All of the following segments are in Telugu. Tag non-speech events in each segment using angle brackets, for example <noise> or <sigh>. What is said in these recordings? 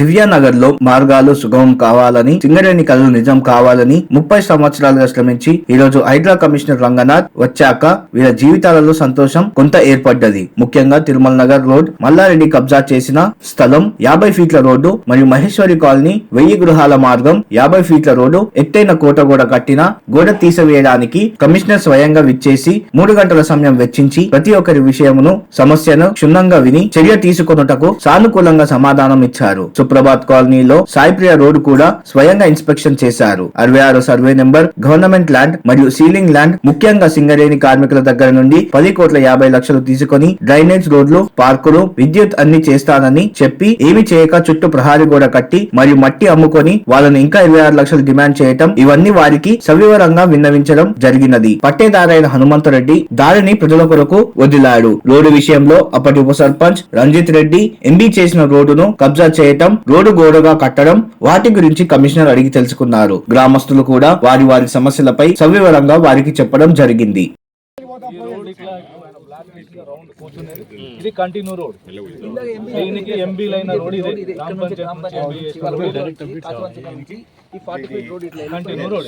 దివ్యానగర్లో మార్గాలు సుగమం కావాలని సింగరేణి కళలు నిజం కావాలని ముప్పై సంవత్సరాలుగా శ్రమించి ఈ రోజు హైడ్రా కమిషనర్ రంగనాథ్ వచ్చాక వీళ్ళ జీవితాలలో సంతోషం కొంత ఏర్పడ్డది. ముఖ్యంగా తిరుమల నగర్ రోడ్ మల్లారెడ్డి కబ్జా చేసిన స్థలం యాభై ఫీట్ల రోడ్డు మరియు మహేశ్వరి కాలనీ వెయ్యి గృహాల మార్గం యాభై ఫీట్ల రోడ్డు ఎత్తైన కోట గోడ కట్టిన గోడ తీసివేయడానికి కమిషనర్ స్వయంగా విచ్చేసి మూడు గంటల సమయం వెచ్చించి ప్రతి ఒక్కరి విషయమును సమస్యను క్షుణ్ణంగా విని చర్య తీసుకొనుటకు సానుకూలంగా సమాధానం ఇచ్చారు సుప్రభాత్ కాలనీలో సాయిప్రియ రోడ్ కూడా స్వయంగా ఇన్స్పెక్షన్ చేశారు. అరవై ఆరు సర్వే నెంబర్ గవర్నమెంట్ ల్యాండ్ మరియు సీలింగ్ ల్యాండ్ ముఖ్యంగా సింగరేణి కార్మికుల దగ్గర నుండి పది కోట్ల యాభై లక్షలు తీసుకొని డ్రైనేజ్ రోడ్లు పార్కులు విద్యుత్ అన్ని చేస్తానని చెప్పి ఏమి చేయక చుట్టూ ప్రహారీ గోడ కట్టి మరియు మట్టి అమ్ముకొని వాళ్ళని ఇంకా ఇరవై ఆరు లక్షలు డిమాండ్ చేయటం ఇవన్నీ వారికి సవివరంగా విన్నవించడం జరిగినది. పట్టేదారైన హనుమంతరెడ్డి దారిని ప్రజల కొరకు వదిలాడు. రోడ్డు విషయంలో అప్పటి ఉప సర్పంచ్ రంజిత్ రెడ్డి ఎంబీ చేసిన రోడ్డును కబ్జా చేయటం రోడ్డు గోడగా కట్టడం వాటి గురించి కమిషనర్ అడిగి తెలుసుకున్నారు. గ్రామస్తులు కూడా వారి వారి సమస్యలపై సవివరంగా వారికి చెప్పడం జరిగింది. ఇది కంటిన్యూ రోడ్ దీనికి ఎంబీ లైన్ రోడ్ ఇది. గ్రామ పంచాయతీ. కంటిన్యూ రోడ్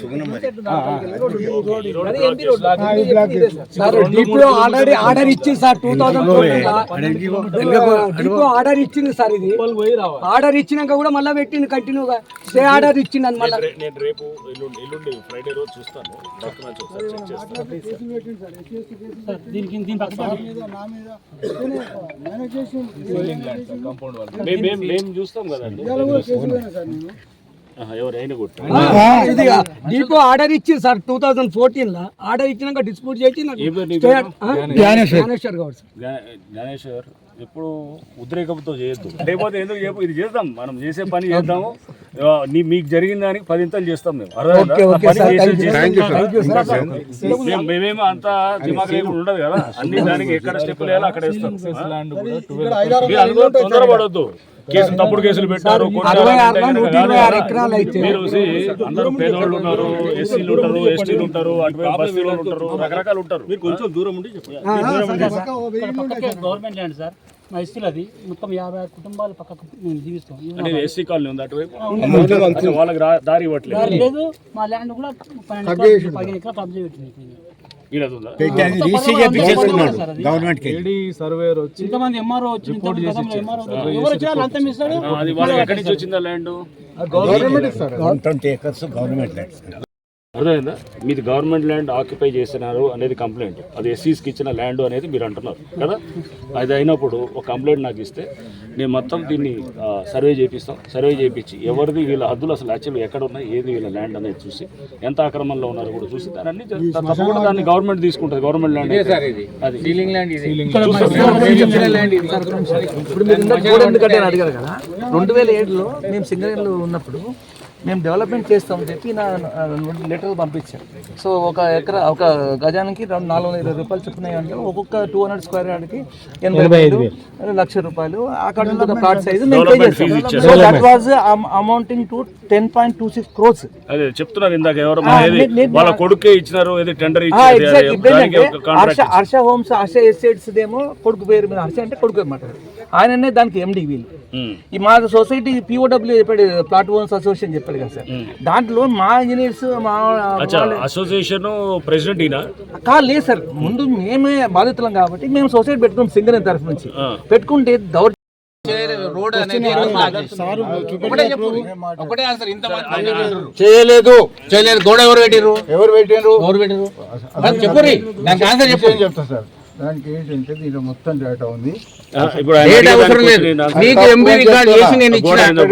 ఆర్డర్ ఇచ్చింది సార్ టూ థౌసండ్ ఆర్డర్ ఇచ్చింది సార్ ఇది. ఆర్డర్ ఇచ్చినాక కూడా మళ్ళీ పెట్టింది కంటిన్యూగా స్టే ఆర్డర్ ఇచ్చింది అని మళ్ళీ. నేను రేపు ఎల్లుండి ఎల్లుండి ఫ్రైడే రోజు చూస్తాను. మేము చూస్తాం కదండి. ఆర్డర్ ఇచ్చింది సార్ టూ థౌసండ్ ఫోర్టీన్లో ఆర్డర్ ఇచ్చినాక డిస్ప్యూట్ చేసి? జ్ఞానేశ్వర్ గౌడ్ జ్ఞానేశ్వర్ ఎప్పుడు ఉద్రేకంతో చేయొద్దు. లేకపోతే ఎందుకు చెప్పు? ఇది చేద్దాం మనం చేసే పని చేద్దాము. మీకు జరిగిన దానికి పదింతలు చేస్తాం మేము. మేమేమో అంత దిమాగ్ లేకుండా ఉండదు కదా. అన్ని దానికి ఎక్కడ స్టెప్ వేయాలో అక్కడ వేస్తాం తొందరపడొద్దు. కేసులు తప్పుడు కేసులు పెట్టారు మీరు అందరూ పేదవాళ్ళు ఉన్నారు ఎస్సీలు ఉంటారు ఎస్టీలు ఉంటారు అటువైపు బస్తీలు ఉంటారు రకరకాలు ఉంటారు. మీరు కొంచెం దూరం ఉండి గవర్నమెంట్ ల్యాండ్ సార్. మా ఇస్తులు అది. మొత్తం యాభై ఆరు కుటుంబాలు పక్కకు మేము జీవిస్తాం. అంటే ఎస్సీ కాలనీ ఉంది అటువైపు? వాళ్ళకి దారి ఇవ్వట్లేదు. లేదు. మా ల్యాండ్ కూడా పదిహేను ఎకరాలు కబ్జా పెట్టింది ఏడీ సర్వేర్ వచ్చి ఇంతమంది ఎంఆర్ఓ వచ్చి ఎవరు వచ్చినా అంతం ఇస్తాడు అది వాళ్ళకి ఎక్కడి నుంచి వచ్చిందా ల్యాండ్? అర్థమైందా మీది గవర్నమెంట్ ల్యాండ్ ఆక్యుపై చేసినారు అనేది కంప్లైంట్. అది ఎస్సీస్కి ఇచ్చిన ల్యాండ్ అనేది మీరు అంటున్నారు కదా? అది అయినప్పుడు ఒక కంప్లైంట్ నాకు ఇస్తే నేను మొత్తం దీన్ని ఆ, సర్వే చేపిస్తాం. సర్వే చేపించి ఎవరిది వీళ్ళ హద్దులు అసలు యాక్చువల్లీ ఎక్కడ ఉన్నాయి ఏది వీళ్ళ ల్యాండ్ అనేది చూసి ఎంత ఆక్రమణలో ఉన్నారో కూడా చూసి దాన్ని అన్ని తప్పకుండా దాన్ని గవర్నమెంట్ తీసుకుంటుంది గవర్నమెంట్ ల్యాండ్ అది. రెండు వేల ఏడులో మేము సింగరేణిలో ఉన్నప్పుడు మేము డెవలప్మెంట్ చేస్తామని చెప్పి నా లెటర్ పంపించాను సో ఒక ఎకరా ఒక గజానికి రెండు నాలుగు వందల ఇరవై రూపాయలు చొప్పున అంటే ఒక్కొక్క టూ హండ్రెడ్ స్క్వేర్ యార్డ్కి ఎనభై ఐదు లక్ష రూపాయలు. అక్కడ ప్లాట్ సైజ్ మేము పే చేస్తాం. So that was amounting to ten point two six crores అదే చెప్తున్నారు ఇందాక ఎవరు నేను- వాళ్ళ కొడుకే ఇచ్చినారు ఏది టెండర్ ఏంటంటే ఒక హర్ష హర్ష హోమ్స్ హర్ష ఎస్టేట్స్ దేమో కొడుకు పేరు మీద హర్ష అంటే కొడుకు అనమాట ఆయననే దానికి ఎండి వీళ్ళు. ఈ మా సొసైటీ పిఓడబ్ల్యూ చెప్పాడు ప్లాట్ ఓనర్స్ అసోసియేషన్ చెప్పాడు కదా సార్. దాంట్లో మా ఇంజనీర్స్ మా అసోసియేషన్ ప్రెసిడెంట్ కాదు లేదు సార్. ముందు మేమే బాధితులం కాబట్టి మేము సొసైటీ పెట్టుకున్నాం సింగరేణి తరఫు నుంచి. పెట్టుకుంటే దౌర్ చేయలేదు. చేయలేదు. గోడ ఎవరు పెట్టిర్రు? ఎవరు పెట్టిండ్రు ఎవరు పెట్టిర్రు? చెప్పు దానికి ఆన్సర్ చెప్పు. చెప్తా సార్. దానికి ఏంటంటే దీంట్లో మొత్తం డేటా ఉంది. రికార్డ్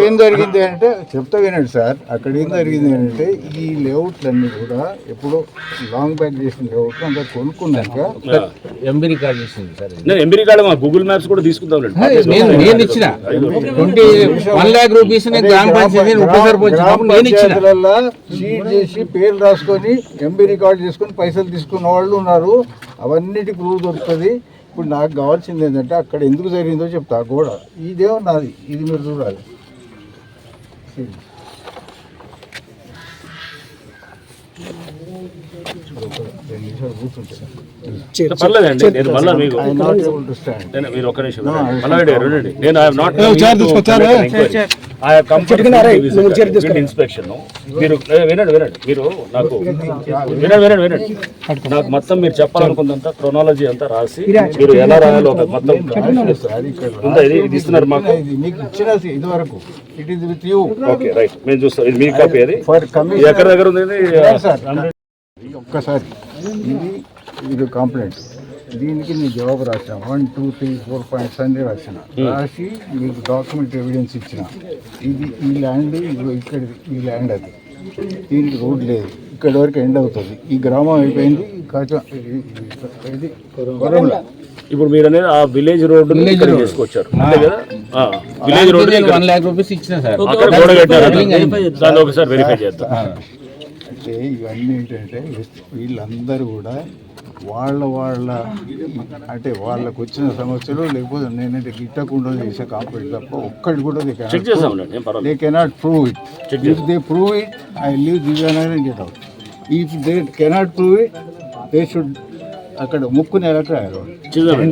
ఏం జరిగింది అంటే చెప్తా వినండి సార్. అక్కడ ఏం జరిగింది అంటే ఈ లేఅవుట్లన్నీ కూడా ఎప్పుడో లాంగ్ బ్యాక్ చేసిన లేఅవుట్లు అంతా కొనుక్కున్నాక ఎంబీ రికార్డ్ చేసింది సరే నేను ఎంబీ కార్డు మా గూగుల్ మ్యాప్స్ కూడా తీసుకుందాం నేను నేను ఇచ్చిన. ట్వంటీ వన్ లాక్ రూపీస్ నేను గ్రామ పంచాయతీ చేసి పేర్లు రాసుకొని ఎంబీ రికార్డ్ చేసుకొని పైసలు తీసుకున్న వాళ్ళు ఉన్నారు. అవన్నిటి ప్రూవ్ దొరుకుతుంది. ఇప్పుడు నాకు కావాల్సింది ఏంటంటే అక్కడ ఎందుకు జరిగిందో చెప్తా. గోడ. ఇదేమో నాది ఇది మీరు చూడాలి. నేను ఇన్స్పెక్షన్ మీరు వినండి వినండి. మీరు నాకు వినండి వినండి వినండి. నాకు మొత్తం మీరు చెప్పాలనుకున్నంత క్రొనాలజీ అంతా రాసి మీరు ఎలా రాయాలో మొత్తం ఉందా? ఇది ఇది ఇస్తున్నారు మాకు? ఇది వరకు it is with you okay right మేము చూస్తాం. ఇది మీ కాపీ అది. ఎక్కడ దగ్గర ఉంది? ఒక్కసారి. ఇది ఇది కంప్లైంట్. దీనికి నేను జవాబు రాసిన one two three four points అన్ని రాసిన. రాసి మీకు డాక్యుమెంట్ ఎవిడెన్స్ ఇచ్చిన. ఇది ఈ ల్యాండ్ ఇక్కడ ఈ ల్యాండ్ అది. దీనికి రోడ్ లేదు. ఇక్కడ వరకు ఎండ్ అవుతుంది. ఈ గ్రామం అయిపోయింది. ఇది- కొరంలా. ఇప్పుడు మీరు అనేది ఆ విలేజ్ రోడ్ తీసుకొచ్చారు. అంతే కదా? Village road one lakh rupees ఇచ్చిన సార్. అక్కడ గోడ కట్టారు. దాన్ని ఒకసారి వెరిఫై అంటే ఇవన్నీ ఏంటంటే వీళ్ళందరూ కూడా వాళ్ళ వాళ్ళ అంటే వాళ్ళకు వచ్చిన సమస్యలు లేకపోతే నేనంటే గిట్టకుండా చేసే కాంప్లైంట్ తప్ప ఒక్కటి కూడా they cannot prove it if they prove it I leave and get out if they cannot prove it they should అక్కడ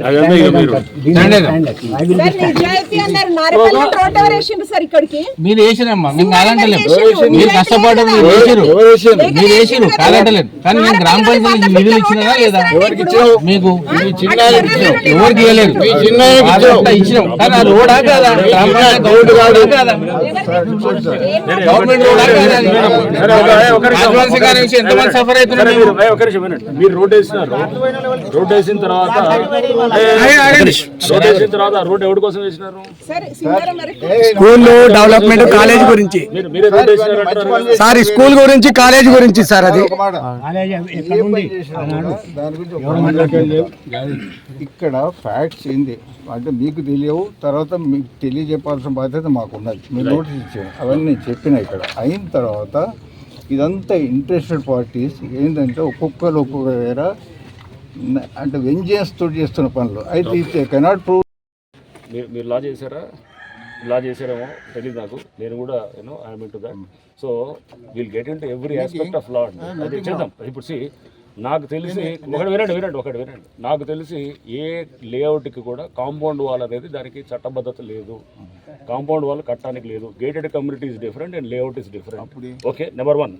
రాయాలి ఇక మీరు. వేసిరమ్మా మేము. మీరు కష్టపడ్డారు మీరు వేసిరు. మీరు వేసిరు కాదంటలేదు కానీ మేము గ్రామ పంచాయతీ నిధులు ఇచ్చినారా లేదా? మీకు. ఎవరికి ఇవ్వలేదు. ఇచ్చినాం. కానీ ఆ రోడా కాదా గవర్నమెంట్ రోడా ఎంతమంది సఫర్ అవుతున్నారు. మీరు రోడ్ వేసినారు. రోడ్ వేసిన తర్వాత రోడ్ వేసిన తర్వాత రోడ్ ఎవరి కోసం వేసినారు? స్కూల్ డెవలప్మెంట్ కాలేజ్ గురించి. సార్ స్కూల్ గురించి కాలేజ్ గురించి సార్ అది. ఇక్కడ ఫ్యాక్ట్స్ ఏంది? అంటే మీకు తెలియవు తర్వాత మీకు తెలియజెప్పాల్సిన బాధ్యత మాకు ఉన్నది. మీరు నోటీస్ ఇచ్చాను అవన్నీ నేను చెప్పిన ఇక్కడ. అయిన తర్వాత ఇదంతా ఇంట్రెస్టెడ్ పార్టీస్ ఏంటంటే ఒక్కొక్కరు ఒక్కొక్క దగ్గర అంటే వెంజెన్స్ తోటి చేస్తున్న పనులు. అయితే ఇది కెనాట్ ప్రూవ్ మీరు మీరు లా చేశారా? లా చేశారేమో తెలియదు నాకు. నేను కూడా you know I'm into that so will get into every aspect of law అది చేద్దాం. ఇప్పుడు సి నాకు తెలిసి ఒకటి వినండి వినండి ఒకటి వినండి. నాకు తెలిసి ఏ లేఅవుట్కి కూడా కాంపౌండ్ వాల్ అనేది దానికి చట్టబద్ధత లేదు. కాంపౌండ్ వాల్ కట్టడానికి లేదు. Gated community is different and layout is different okay number one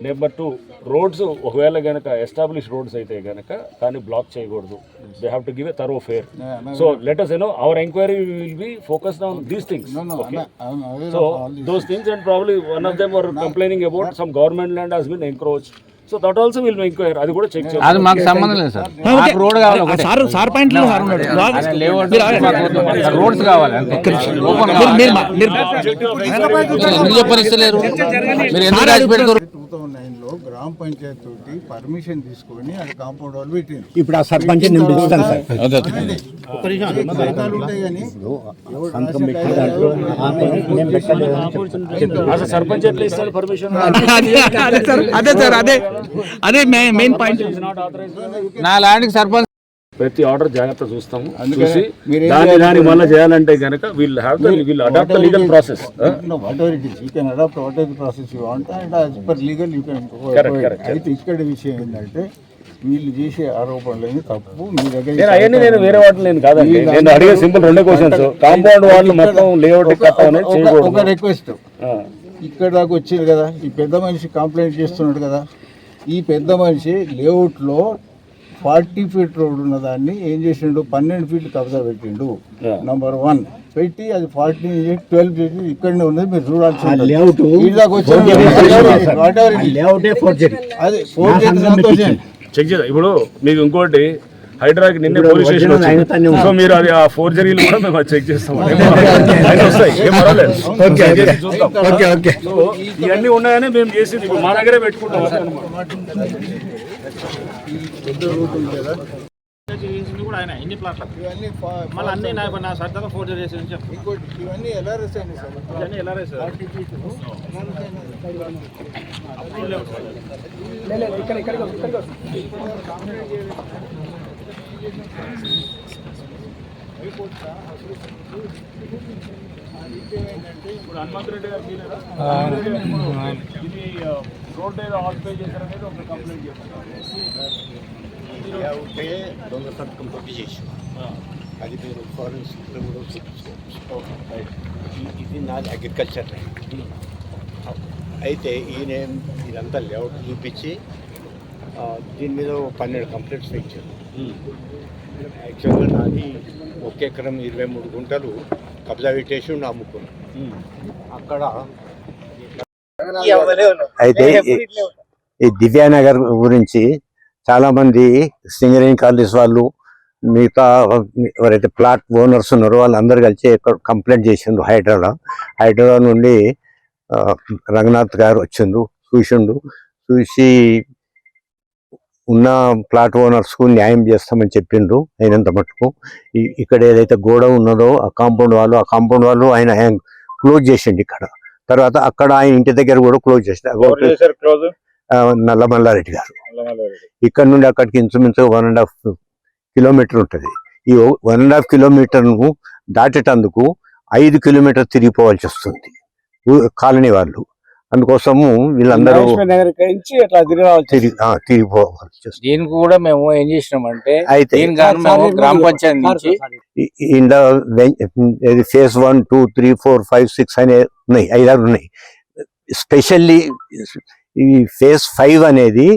number two roads ఒకవేళ కనుక ఎస్టాబ్లిష్ రోడ్స్ అయితే కనుక దాన్ని బ్లాక్ చేయకూడదు they have to give a thoroughfare so let us you know our enquiry will be focused on these things so those things and probably one of them were complaining about some government land has been encroached so that also will inquire అది కూడా చెక్ చేయాలి అది మాకు సంబంధం లేదు సార్ మాకు రోడ్ కావాలి. ఆయన లేఅవుట్ మాకు వద్దు. మాకు రోడ్స్ కావాలి కావాలి. మీరు ఎందుకు చెప్పనిస్తలేరు మీరు ఎందుకు రాసి పెడతారు గ్రామ పంచాయతీ తోటి పర్మిషన్ తీసుకొని అది కాంపౌండ్ వాళ్ళు పెట్టింది ఇప్పుడు ఆ సర్పంచ్ ఉంటాయి కానీ సర్పంచ్ ఎట్లా ఇస్తారు పర్మిషన్ అదే సార్ అదే సార్ అదే అదే మెయిన్ పాయింట్ నా ల్యాండ్కి సర్పంచ్ ప్రతి ఆర్డర్ జాగ్రత్త చూస్తాము. చూసి దాని మళ్ళీ చేయాలంటే కనుక we'll have the we'll adopt legal process whatever the process you want and as per legal you can go Correct, ahead. correct, అయితే ఇక్కడ విషయం ఏంటంటే వీళ్ళు చేసే ఆరోపణలు తప్పు. మీ దగ్గర నేను అవన్నీ నేను వేరే వాటిని నేను కాదండి. నేను అడిగే సింపుల్ రెండే క్వశ్చన్స్ కాంపౌండ్ వాళ్ళు మొత్తం లేఅవుట్ ఒక- రిక్వెస్ట్. ఇక్కడ దాకా వచ్చింది కదా. ఈ పెద్ద మనిషి కంప్లైంట్ చేస్తున్నాడు కదా. ఈ పెద్ద మనిషి లేఅవుట్లో ఫార్టీ ఫీట్ రోడ్ ఉన్న దాన్ని ఏం చేసిండు? పన్నెండు ఫీట్ కబ్జా పెట్టిండు. నంబర్ వన్ పెట్టి అది ఫార్టీ ట్వెల్వ్ ఫీట్ ఇక్కడనే ఉన్నది మీరు చూడాల్సి లేఅవుట్ లేఅవుటే ఫోర్జరీ అది ఫోర్ సంతోషం. చెక్ చేద్దాం. ఇప్పుడు మీకు ఇంకోటి హైడ్రాకి నిన్నే పోలీస్ స్టేషన్ వచ్చింది. సో మీరు అది ఆ ఫోర్జరీలు కూడా మేము చెక్ చేస్తాం. <laughs> అవి ఏం పర్వాలేదు Check చేసి చూద్దాం. ఓకే ఓకే సో ఇవన్నీ ఉన్నాయని మేము చేసింది ఇప్పుడు మా దగ్గరే పెట్టుకుంటాం అన్నమాట. ఇవన్నీ ఇవన్నీ ఎలా రాశాను సార్ ఫార్టీ ఫీట్ ఇప్పుడు హనుమంతరెడ్డి గారు తీయలేదా? ఇది రోడ్ ఏదో ఆక్యుపై చేశారనేది ఒక కంప్లైంట్ చేశారు. అది మీరు కూడా చూపించుకోవచ్చు. ఈ- ఇది నాది అగ్రికల్చర్ ల్యాండ్ అయితే ఈయన ఇదంతా లేఅవుట్ చూపించి ఆ, దీని మీద పన్నెండు కంప్లైంట్స్ ఇచ్చారు. యాక్చువల్గా నాది ఒక ఎకరం ఇరవై మూడు గుంటలు. కబ్జా పెట్టేసి ఉండి అమ్ముకున్నాను అక్కడ అయితే ఈ- దివ్యానగర్ గురించి చాలా మంది సింగరేణి కాలనీస్ వాళ్ళు మిగతా ఎవరైతే ప్లాట్ ఓనర్స్ ఉన్నారో వాళ్ళందరూ కలిసి ఎక్కడ కంప్లైంట్ చేసిండ్రు హైదరాబాద్ హైదరాబాద్ నుండి రంగనాథ్ గారు వచ్చిండు చూసిండు చూసి ఉన్న ప్లాట్ ఓనర్స్కు న్యాయం చేస్తామని చెప్పిండ్రు అయినంత మటుకు. ఇక్కడ ఏదైతే గోడ ఉన్నదో ఆ కాంపౌండ్ వాళ్ళు ఆ కాంపౌండ్ వాళ్ళు ఆయన క్లోజ్ చేసిండు ఇక్కడ. తర్వాత అక్కడ ఆయన ఇంటి దగ్గర కూడా క్లోజ్ చేసిన నల్లమల్లారెడ్డి గారు. ఇక్కడ నుండి అక్కడికి ఇంచుమించు వన్ అండ్ హాఫ్ కిలోమీటర్ ఉంటుంది. ఈ వన్ అండ్ హాఫ్ కిలోమీటర్ను దాటేటందుకు ఐదు కిలోమీటర్ తిరిగిపోవాల్సి వస్తుంది. కాలనీ వాళ్ళు. అందుకోసము వీళ్ళందరూ తిరిగి ఆ, తిరిగిపోవాల్సి వస్తుంది దీనికి కూడా మేము ఏం చేసినామంటే అయితే దీని గాను మేము గ్రామ పంచాయతీ నుంచి phase one two three four five six అనే ఉన్నాయి ఐదారు ఉన్నాయి. స్పెషల్లీ ఈ ఫేజ్ ఫైవ్ అనేది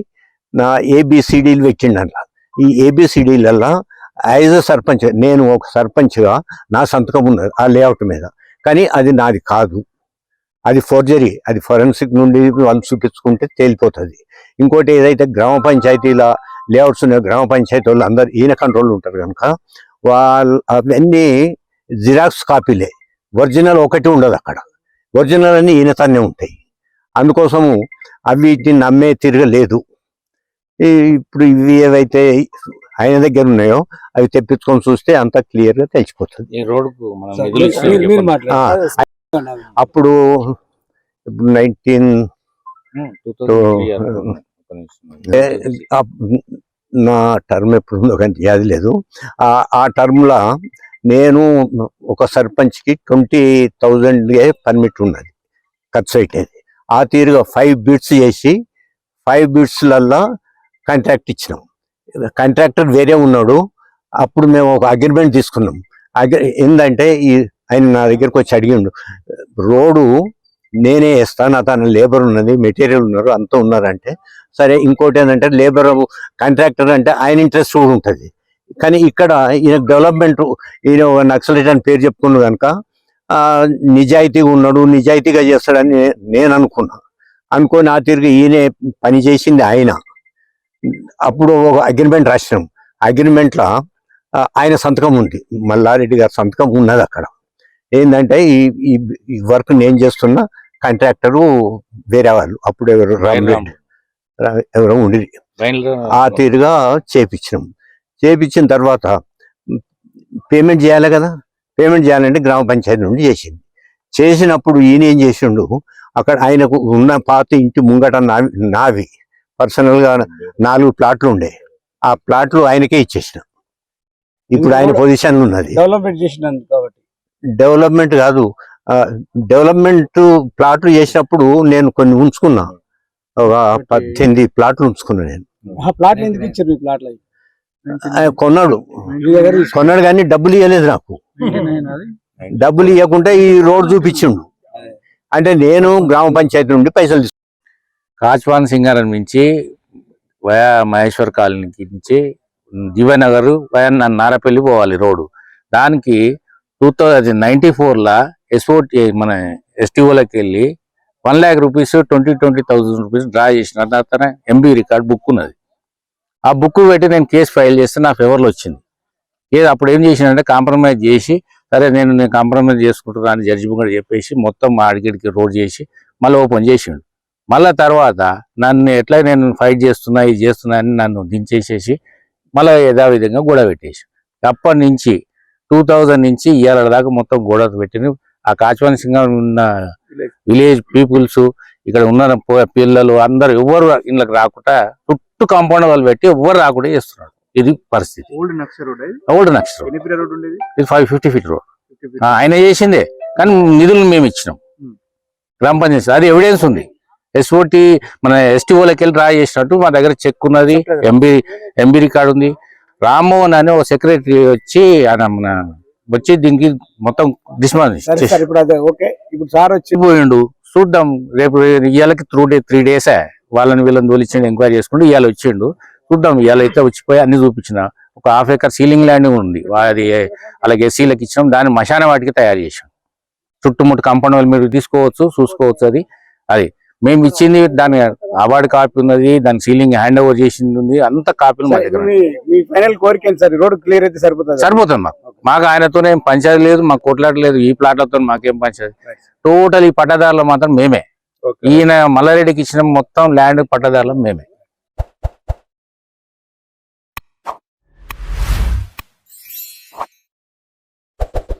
నా ఏబిసిడీలు పెట్టిండల్లా ఈ ఏబిసిడీలల్లా యాజ్ అ సర్పంచ్ నేను ఒక సర్పంచ్గా నా సంతకం ఉన్నది ఆ లేఅవుట్ మీద. కానీ అది నాది కాదు. అది ఫోర్జరీ అది ఫోరెన్సిక్ నుండి వాళ్ళు చూపించుకుంటే తేలిపోతుంది. ఇంకోటి ఏదైతే గ్రామ పంచాయతీల లేఅవుట్స్ ఉన్నాయో గ్రామ పంచాయతీ వాళ్ళు అందరు ఈయన కంట్రోల్ ఉంటారు కనుక వాళ్ళు అవన్నీ జిరాక్స్ కాపీలే. ఒరిజినల్ ఒకటి ఉండదు అక్కడ. ఒరిజినల్ అన్ని ఈయన తన్నే ఉంటాయి. అందుకోసము అవి వీటిని నమ్మే తిరగలేదు ఈ ఇప్పుడు ఇవి ఏవైతే ఆయన దగ్గర ఉన్నాయో అవి తెప్పించుకొని చూస్తే అంతా క్లియర్గా తెలిసిపోతుంది. అప్పుడు నైన్టీన్ 2003 అనుకుంటా. ఒక నిమిషం. నా టర్మ్ ఎప్పుడు ఉందో కానీ యాది లేదు. ఆ ఆ టర్మ్లో నేను ఒక సర్పంచ్కి ట్వంటీ థౌజండ్ పర్మిట్ ఉన్నది ఖర్చు అయ్యేది ఆ తీరుగా ఫైవ్ బిట్స్ చేసి ఫైవ్ బిట్స్లల్లో కాంట్రాక్ట్ ఇచ్చినాం. కాంట్రాక్టర్ వేరే ఉన్నాడు. అప్పుడు మేము ఒక అగ్రిమెంట్ తీసుకున్నాం. అగ్రి ఏంటంటే ఈ ఆయన నా దగ్గరకు వచ్చి అడిగిండు రోడ్డు నేనే వేస్తాను అతను లేబర్ ఉన్నది మెటీరియల్ ఉన్నారు అంతా ఉన్నారంటే సరే ఇంకోటి ఏంటంటే లేబర్ కాంట్రాక్టర్ అంటే ఆయన ఇంట్రెస్ట్ కూడా ఉంటుంది. కానీ ఇక్కడ ఈయన డెవలప్మెంట్ ఈయన ఒక నక్సలైట్ అని పేరు చెప్పుకున్న కనుక నిజాయితీగా ఉన్నాడు నిజాయితీగా చేస్తాడని నేను అనుకున్నా. అనుకొని ఆ తిరిగి ఈయనే పని చేసింది ఆయన. అప్పుడు ఒక అగ్రిమెంట్ రాసినాం. అగ్రిమెంట్లో ఆయన సంతకం ఉంది మల్లారెడ్డి గారి సంతకం ఉన్నది అక్కడ. ఏంటంటే ఈ ఈ- వర్క్ నేను చేస్తున్న కాంట్రాక్టరు వేరే వాళ్ళు. అప్పుడు ఎవరు రామరెడ్డి రా- ఎవరో ఉండి రైన్లో ఆ తీరుగా చేపించినాం. చేపించిన తర్వాత పేమెంట్ చేయాలి కదా? పేమెంట్ చేయాలంటే గ్రామ పంచాయతీ నుండి చేసింది. చేసినప్పుడు ఈయన ఏం చేసిండు? అక్కడ ఆయనకు ఉన్న పాత ఇంటి ముంగట నావి నావి పర్సనల్గా నాలుగు ప్లాట్లు ఉండే. ఆ ప్లాట్లు ఆయనకే ఇచ్చేసిన. ఇప్పుడు ఆయన పొజిషన్ ఉన్నది. డెవలప్మెంట్ చేసినందుకు కాబట్టి. డెవలప్మెంట్ కాదు. డెవలప్మెంట్ ప్లాట్లు చేసినప్పుడు నేను కొన్ని ఉంచుకున్నా. ఒక పద్దెనిమిది ప్లాట్లు ఉంచుకున్నా నేను. ఆ ప్లాట్ ఎందుకు ఇచ్చారు మీ ప్లాట్ ఆయన కొన్నాడు. కొన్నాడు కానీ డబ్బులు ఇవ్వలేదు నాకు. డబ్బులు ఇవ్వకుండా ఈ రోడ్ చూపించిండు. అంటే నేను గ్రామ పంచాయతీ నుండి పైసలు తీసుకున్నాను కాచ్వాన్ సింగారం నుంచి వయా మహేశ్వర్ కాలనీకి నుంచి దివ్యనగర్ వయా నారపల్లి పోవాలి రోడ్డు. దానికి టూ థౌజండ్ నైన్టీ ఫోర్లో ఎస్ఓట్ మన ఎస్టీఓలోకి వెళ్ళి one lakh rupees twenty twenty thousand rupees draw చేసిన తర్వాత ఎంబీ రికార్డ్ బుక్ ఉన్నది. ఆ బుక్ పెట్టి నేను కేసు ఫైల్ చేస్తే నా ఫేవర్లో వచ్చింది. ఏది అప్పుడు ఏం చేసినంటే కాంప్రమైజ్ చేసి సరే నేను నేను కాంప్రమైజ్ చేసుకుంటున్నా అని జడ్జి కూడా చెప్పేసి మొత్తం మా అడిగిడికి రోడ్ చేసి మళ్ళీ ఓపెన్ చేసిండు. మళ్ళా తర్వాత నన్ను ఎట్లా నేను ఫైట్ చేస్తున్నా ఇది చేస్తున్నా అని నన్ను దించేసేసి మళ్ళీ యథావిధంగా గొడవ పెట్టేసి అప్పటి నుంచి టూ థౌజండ్ నుంచి ఇవాళ దాకా మొత్తం గొడవ పెట్టిన ఆ కాచవాని సింగం ఉన్న విలేజ్ పీపుల్స్ ఇక్కడ ఉన్న పిల్లలు అందరు ఎవరు ఇళ్ళకి రాకుండా చుట్టూ కాంపౌండ్ వాళ్ళు పెట్టి ఎవరు రాకుండా చేస్తున్నారు. ఇది పరిస్థితి. ఓల్డ్ నక్సర్ రోడ్ ఓల్డ్ ఇది? ఫైవ్ ఫిఫ్టీ ఫీట్ రోడ్ ఆయన చేసిందే. కానీ నిధులు మేము ఇచ్చినాం. గ్రామ పంచాయతీ అది ఎవిడెన్స్ ఉంది. ఎస్ఓటి మన ఎస్టీఓలకి వెళ్ళి డ్రా చేసినట్టు మా దగ్గర చెక్ ఉన్నది. ఎంబీ ఎంబీ రికార్డు ఉంది. రామ్మోహన్ అని ఒక సెక్రటరీ వచ్చి ఆయన మన వచ్చి దీనికి మొత్తం సార్ ఇప్పుడు అదే ఓకే. ఇప్పుడు సార్ వచ్చి పోయిండు. చూద్దాం. రేపు ఇవాళకి త్రూ డే త్రీ డేసే వాళ్ళని వీళ్ళని తోలిచ్చిండు ఎంక్వైరీ చేసుకుంటూ ఇవాళ వచ్చిండు. చూద్దాం ఇవాళ అయితే వచ్చిపోయి అన్ని చూపించిన. ఒక హాఫ్ ఎకర్ సీలింగ్ ల్యాండ్ ఉంది. అది అలాగే ఎస్సీలకు ఇచ్చినాం. దాన్ని మశాన వాటికి తయారు చేసాం చుట్టుముట్టు కాంపౌండ్ వాళ్ళు మీరు తీసుకోవచ్చు చూసుకోవచ్చు అది. అది మేము ఇచ్చింది దాని అవార్డు కాపీ ఉన్నది దాని సీలింగ్ హ్యాండ్ ఓవర్ చేసింది ఉంది అంత కాపీలు మా దగ్గర ఉన్నాయి. మీ ఫైనల్ కోరిక సార్? రోడ్ క్లియర్ అయితే సరిపోతుంది సరిపోతుంది మాకు. మాకు ఆయనతోనే ఏం పంచాయతీ లేదు మాకు కొట్లాట లేదు ఈ ప్లాట్లతో మాకేం పంచాయతీ టోటల్ ఈ పట్టదారులు మాత్రం మేమే. ఈయన మల్లారెడ్డికి ఇచ్చిన మొత్తం ల్యాండ్ పట్టదారులు మేమే.